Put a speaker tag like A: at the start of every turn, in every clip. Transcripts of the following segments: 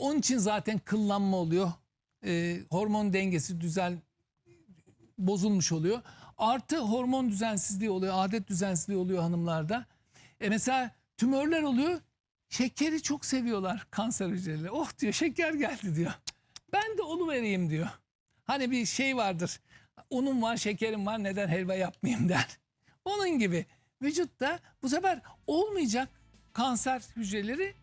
A: Onun için zaten kıllanma oluyor. Ee, hormon dengesi düzen bozulmuş oluyor. Artı hormon düzensizliği oluyor, adet düzensizliği oluyor hanımlarda. E mesela tümörler oluyor. Şekeri çok seviyorlar kanser hücreleri. Oh diyor şeker geldi diyor. Ben de onu vereyim diyor. Hani bir şey vardır. Unum var, şekerim var neden helva yapmayayım der. Onun gibi vücutta bu sefer olmayacak kanser hücreleri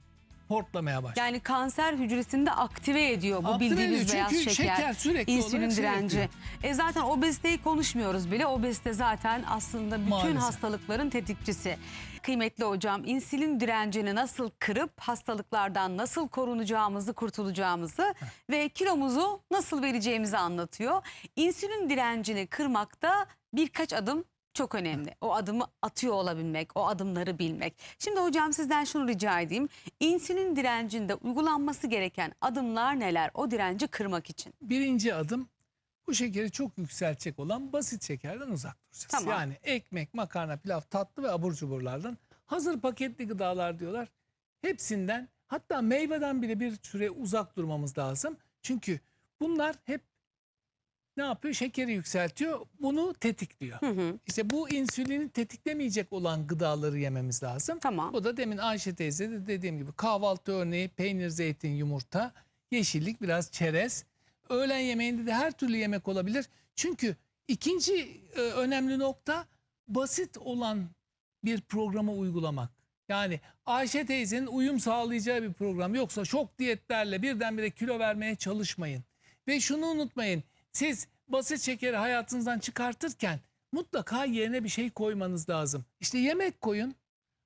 A: hortlamaya başlıyor.
B: Yani kanser hücresini de aktive ediyor bu
A: Aktive
B: bildiğimiz
A: ediyor.
B: beyaz
A: Çünkü
B: şeker.
A: şeker sürekli
B: insülin
A: olarak şey
B: direnci.
A: yapıyor.
B: e zaten obeziteyi konuşmuyoruz bile. Obezite zaten aslında bütün
A: Maalesef.
B: hastalıkların tetikçisi. Kıymetli hocam insülin direncini nasıl kırıp hastalıklardan nasıl korunacağımızı, kurtulacağımızı ve kilomuzu nasıl vereceğimizi anlatıyor. İnsülin direncini kırmakta birkaç adım çok önemli. O adımı atıyor olabilmek, o adımları bilmek. Şimdi hocam sizden şunu rica edeyim. İnsülin direncinde uygulanması gereken adımlar neler o direnci kırmak için?
A: Birinci adım bu şekeri çok yükseltecek olan basit şekerden uzak duracağız.
B: Tamam.
A: Yani ekmek, makarna, pilav, tatlı ve abur cuburlardan hazır paketli gıdalar diyorlar. Hepsinden hatta meyveden bile bir süre uzak durmamız lazım. Çünkü bunlar hep ne yapıyor? Şekeri yükseltiyor. Bunu tetikliyor.
B: Hı hı.
A: İşte bu insülini tetiklemeyecek olan gıdaları yememiz lazım.
B: Tamam.
A: Bu da demin Ayşe teyze de dediğim gibi kahvaltı örneği peynir, zeytin, yumurta, yeşillik, biraz çerez. Öğlen yemeğinde de her türlü yemek olabilir. Çünkü ikinci e, önemli nokta basit olan bir programı uygulamak. Yani Ayşe teyzenin uyum sağlayacağı bir program. Yoksa şok diyetlerle birdenbire kilo vermeye çalışmayın. Ve şunu unutmayın. Siz basit şekeri hayatınızdan çıkartırken mutlaka yerine bir şey koymanız lazım. İşte yemek koyun.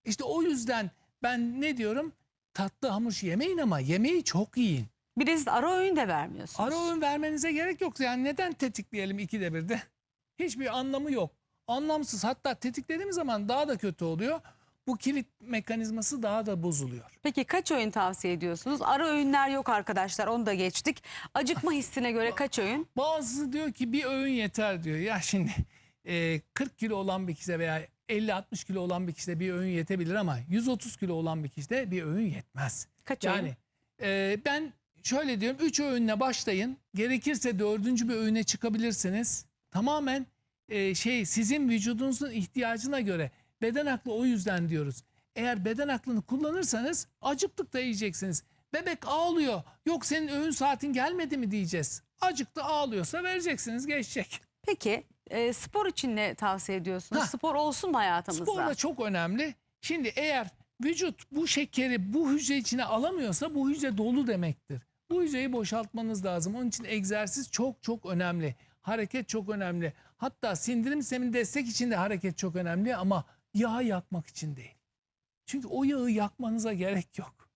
A: İşte o yüzden ben ne diyorum? Tatlı hamur yemeyin ama yemeği çok yiyin.
B: Bir de siz ara öğün de vermiyorsunuz.
A: Ara öğün vermenize gerek yok. Yani neden tetikleyelim ikide bir de? Hiçbir anlamı yok. Anlamsız. Hatta tetiklediğimiz zaman daha da kötü oluyor. Bu kilit mekanizması daha da bozuluyor.
B: Peki kaç öğün tavsiye ediyorsunuz? Ara öğünler yok arkadaşlar onu da geçtik. Acıkma hissine göre kaç öğün?
A: Bazısı diyor ki bir öğün yeter diyor. Ya şimdi e, 40 kilo olan bir kişide veya 50-60 kilo olan bir kişide bir öğün yetebilir ama 130 kilo olan bir kişide bir öğün yetmez.
B: Kaç öğün?
A: Yani e, ben şöyle diyorum 3 öğünle başlayın. Gerekirse dördüncü bir öğüne çıkabilirsiniz. Tamamen e, şey sizin vücudunuzun ihtiyacına göre beden aklı o yüzden diyoruz. Eğer beden aklını kullanırsanız acıktık da yiyeceksiniz. Bebek ağlıyor. Yok senin öğün saatin gelmedi mi diyeceğiz. Acıktı ağlıyorsa vereceksiniz geçecek.
B: Peki e, spor için ne tavsiye ediyorsunuz?
A: Hah.
B: Spor olsun mu hayatımızda?
A: Spor da çok önemli. Şimdi eğer vücut bu şekeri bu hücre içine alamıyorsa bu hücre dolu demektir. Bu hücreyi boşaltmanız lazım. Onun için egzersiz çok çok önemli. Hareket çok önemli. Hatta sindirim sistemini destek için de hareket çok önemli ama yağ yakmak için değil. Çünkü o yağı yakmanıza gerek yok.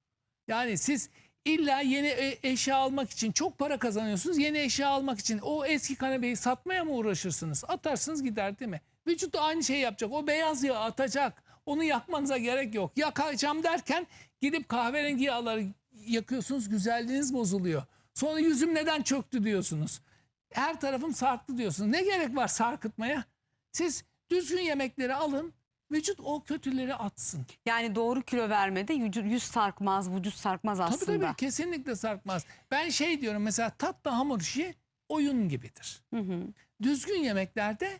A: Yani siz illa yeni e- eşya almak için çok para kazanıyorsunuz. Yeni eşya almak için o eski kanepeyi satmaya mı uğraşırsınız? Atarsınız gider değil mi? Vücut da aynı şeyi yapacak. O beyaz yağı atacak. Onu yakmanıza gerek yok. Yakacağım derken gidip kahverengi yağları yakıyorsunuz. Güzelliğiniz bozuluyor. Sonra yüzüm neden çöktü diyorsunuz. Her tarafım sarktı diyorsunuz. Ne gerek var sarkıtmaya? Siz düzgün yemekleri alın. Vücut o kötüleri atsın.
B: Yani doğru kilo vermede yüz, yüz sarkmaz, vücut sarkmaz aslında.
A: Tabii tabii kesinlikle sarkmaz. Ben şey diyorum mesela tatlı hamur işi oyun gibidir.
B: Hı hı.
A: Düzgün yemeklerde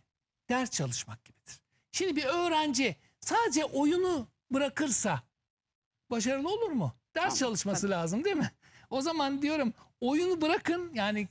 A: ders çalışmak gibidir. Şimdi bir öğrenci sadece oyunu bırakırsa başarılı olur mu? Ders
B: Tamam,
A: çalışması lazım değil mi? O zaman diyorum oyunu bırakın yani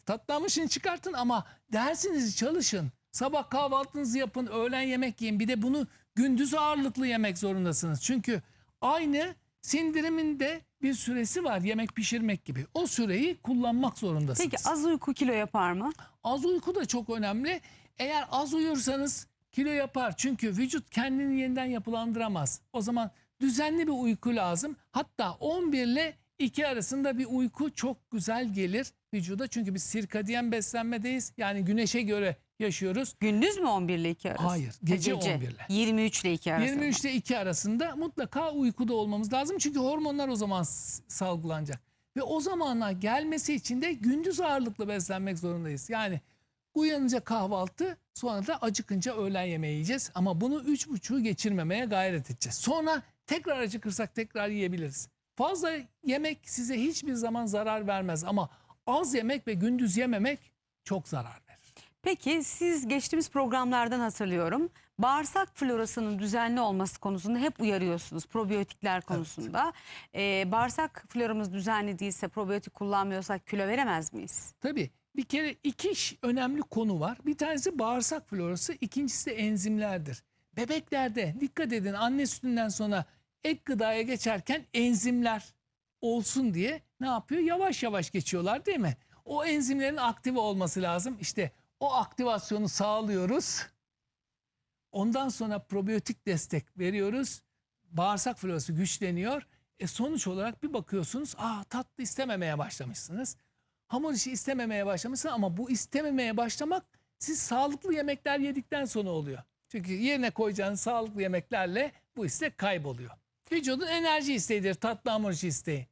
A: işini çıkartın ama dersinizi çalışın. Sabah kahvaltınızı yapın, öğlen yemek yiyin. Bir de bunu gündüz ağırlıklı yemek zorundasınız. Çünkü aynı sindiriminde bir süresi var yemek pişirmek gibi. O süreyi kullanmak zorundasınız.
B: Peki az uyku kilo yapar mı?
A: Az uyku da çok önemli. Eğer az uyursanız kilo yapar. Çünkü vücut kendini yeniden yapılandıramaz. O zaman düzenli bir uyku lazım. Hatta 11 ile 2 arasında bir uyku çok güzel gelir vücuda. Çünkü biz sirkadiyen beslenmedeyiz. Yani güneşe göre yaşıyoruz.
B: Gündüz mü 11 ile 2 arası?
A: Hayır, gece 11 ile.
B: 23 ile 2 arası.
A: 23 ile 2 arasında mutlaka uykuda olmamız lazım. Çünkü hormonlar o zaman salgılanacak. Ve o zamana gelmesi için de gündüz ağırlıklı beslenmek zorundayız. Yani uyanınca kahvaltı sonra da acıkınca öğlen yemeği yiyeceğiz. Ama bunu 3.30'u geçirmemeye gayret edeceğiz. Sonra tekrar acıkırsak tekrar yiyebiliriz. Fazla yemek size hiçbir zaman zarar vermez ama az yemek ve gündüz yememek çok zarar.
B: Peki siz geçtiğimiz programlardan hatırlıyorum. Bağırsak florasının düzenli olması konusunda hep uyarıyorsunuz probiyotikler konusunda. Ee, bağırsak floramız düzenli değilse probiyotik kullanmıyorsak kilo veremez miyiz?
A: Tabii bir kere iki ş- önemli konu var. Bir tanesi bağırsak florası, ikincisi de enzimlerdir. Bebeklerde dikkat edin anne sütünden sonra ek gıdaya geçerken enzimler olsun diye ne yapıyor? Yavaş yavaş geçiyorlar değil mi? O enzimlerin aktive olması lazım. İşte o aktivasyonu sağlıyoruz. Ondan sonra probiyotik destek veriyoruz. Bağırsak florası güçleniyor. E sonuç olarak bir bakıyorsunuz, aa tatlı istememeye başlamışsınız. Hamur işi istememeye başlamışsınız ama bu istememeye başlamak siz sağlıklı yemekler yedikten sonra oluyor. Çünkü yerine koyacağınız sağlıklı yemeklerle bu istek kayboluyor. Vücudun enerji isteğidir tatlı hamur işi isteği.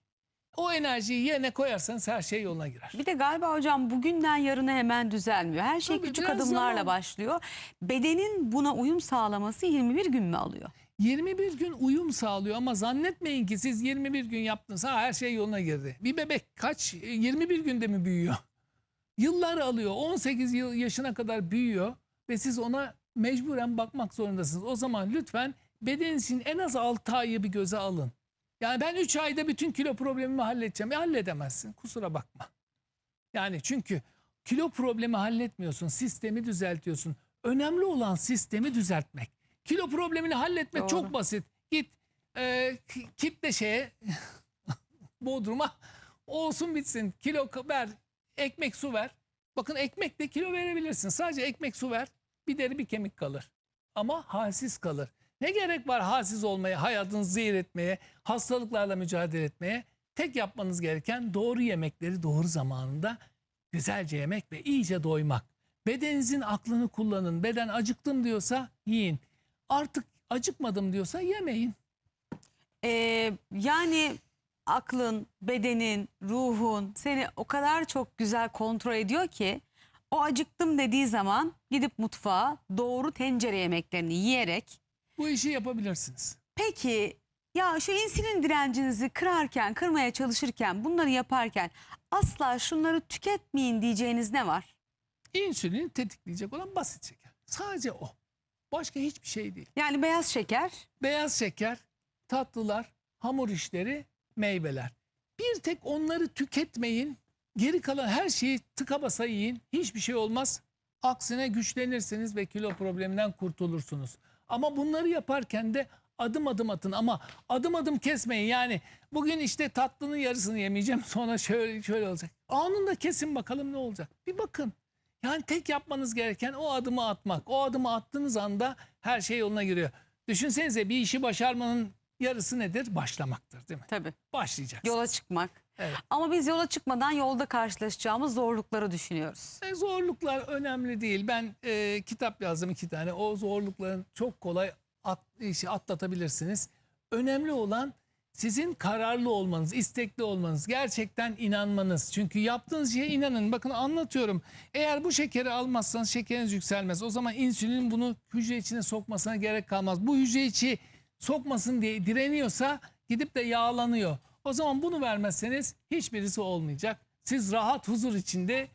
A: O enerjiyi yerine koyarsanız her şey yoluna girer.
B: Bir de galiba hocam bugünden yarına hemen düzelmiyor. Her şey
A: Tabii,
B: küçük
A: biraz
B: adımlarla
A: zaman.
B: başlıyor. Bedenin buna uyum sağlaması 21 gün mü alıyor?
A: 21 gün uyum sağlıyor ama zannetmeyin ki siz 21 gün yaptınız ha her şey yoluna girdi. Bir bebek kaç 21 günde mi büyüyor? Yıllar alıyor 18 yıl yaşına kadar büyüyor ve siz ona mecburen bakmak zorundasınız. O zaman lütfen bedeninizin en az 6 ayı bir göze alın. Yani ben 3 ayda bütün kilo problemimi halledeceğim. E halledemezsin kusura bakma. Yani çünkü kilo problemi halletmiyorsun, sistemi düzeltiyorsun. Önemli olan sistemi düzeltmek. Kilo problemini halletmek
B: Doğru.
A: çok basit. Git e, kitle şeye Bodrum'a olsun bitsin. Kilo ver, ekmek su ver. Bakın ekmekle kilo verebilirsin. Sadece ekmek su ver. Bir deri bir kemik kalır. Ama halsiz kalır. Ne gerek var halsiz olmaya, hayatınızı zehir etmeye, hastalıklarla mücadele etmeye? Tek yapmanız gereken doğru yemekleri doğru zamanında güzelce yemek ve iyice doymak. Bedeninizin aklını kullanın. Beden acıktım diyorsa yiyin. Artık acıkmadım diyorsa yemeyin.
B: Ee, yani aklın, bedenin, ruhun seni o kadar çok güzel kontrol ediyor ki o acıktım dediği zaman gidip mutfağa doğru tencere yemeklerini yiyerek
A: Bu işi yapabilirsiniz.
B: peki ya şu insülin direncinizi kırarken, kırmaya çalışırken, bunları yaparken asla şunları tüketmeyin diyeceğiniz ne var?
A: İnsülini tetikleyecek olan basit şeker. Sadece o. Başka hiçbir şey değil.
B: Yani beyaz şeker,
A: Beyaz şeker, tatlılar, hamur işleri, meyveler. Bir tek onları tüketmeyin. Geri kalan her şeyi tıka basa yiyin. Hiçbir şey olmaz. Aksine güçlenirsiniz ve kilo probleminden kurtulursunuz. Ama bunları yaparken de adım adım atın ama adım adım kesmeyin. Yani bugün işte tatlının yarısını yemeyeceğim sonra şöyle şöyle olacak. Anında kesin bakalım ne olacak. Bir bakın. Yani tek yapmanız gereken o adımı atmak. O adımı attığınız anda her şey yoluna giriyor. Düşünsenize bir işi başarmanın yarısı nedir? Başlamaktır değil mi?
B: tabii
A: Başlayacaksınız.
B: yola çıkmak.
A: Evet.
B: Ama biz yola çıkmadan yolda karşılaşacağımız zorlukları düşünüyoruz.
A: E, zorluklar önemli değil. Ben e, kitap yazdım iki tane. O zorlukların çok kolay at, işi atlatabilirsiniz. Önemli olan sizin kararlı olmanız, istekli olmanız, gerçekten inanmanız. Çünkü yaptığınız şeye inanın. Bakın anlatıyorum. Eğer bu şekeri almazsanız şekeriniz yükselmez. O zaman insülin bunu hücre içine sokmasına gerek kalmaz. Bu hücre içi sokmasın diye direniyorsa gidip de yağlanıyor. O zaman bunu vermezseniz hiçbirisi olmayacak. Siz rahat huzur içinde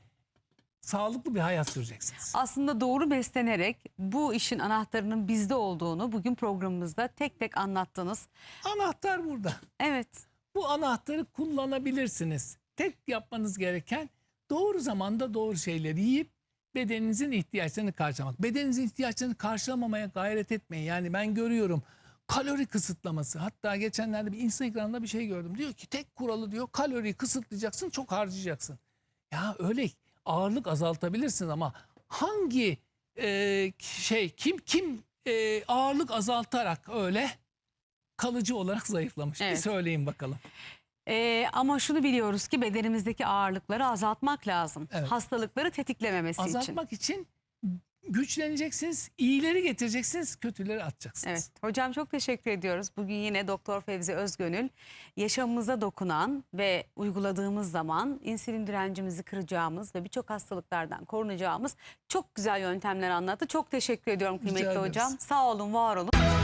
A: sağlıklı bir hayat süreceksiniz.
B: Aslında doğru beslenerek bu işin anahtarının bizde olduğunu bugün programımızda tek tek anlattınız.
A: Anahtar burada.
B: Evet.
A: Bu anahtarı kullanabilirsiniz. Tek yapmanız gereken doğru zamanda doğru şeyleri yiyip bedeninizin ihtiyaçlarını karşılamak. Bedeninizin ihtiyaçlarını karşılamamaya gayret etmeyin. Yani ben görüyorum kalori kısıtlaması. Hatta geçenlerde bir Instagram'da bir şey gördüm. Diyor ki tek kuralı diyor kaloriyi kısıtlayacaksın çok harcayacaksın. Ya öyle ağırlık azaltabilirsin ama hangi e, şey kim kim e, ağırlık azaltarak öyle kalıcı olarak zayıflamış? Bir
B: Evet.
A: söyleyin bakalım.
B: Ee, ama şunu biliyoruz ki bedenimizdeki ağırlıkları azaltmak lazım.
A: Evet.
B: Hastalıkları tetiklememesi için.
A: Azaltmak için güçleneceksiniz, iyileri getireceksiniz, kötüleri atacaksınız.
B: Evet hocam çok teşekkür ediyoruz. Bugün yine Doktor Fevzi Özgönül yaşamımıza dokunan ve uyguladığımız zaman insülin direncimizi kıracağımız ve birçok hastalıklardan korunacağımız çok güzel yöntemler anlattı. Çok teşekkür ediyorum kıymetli hocam. Sağ olun, var olun.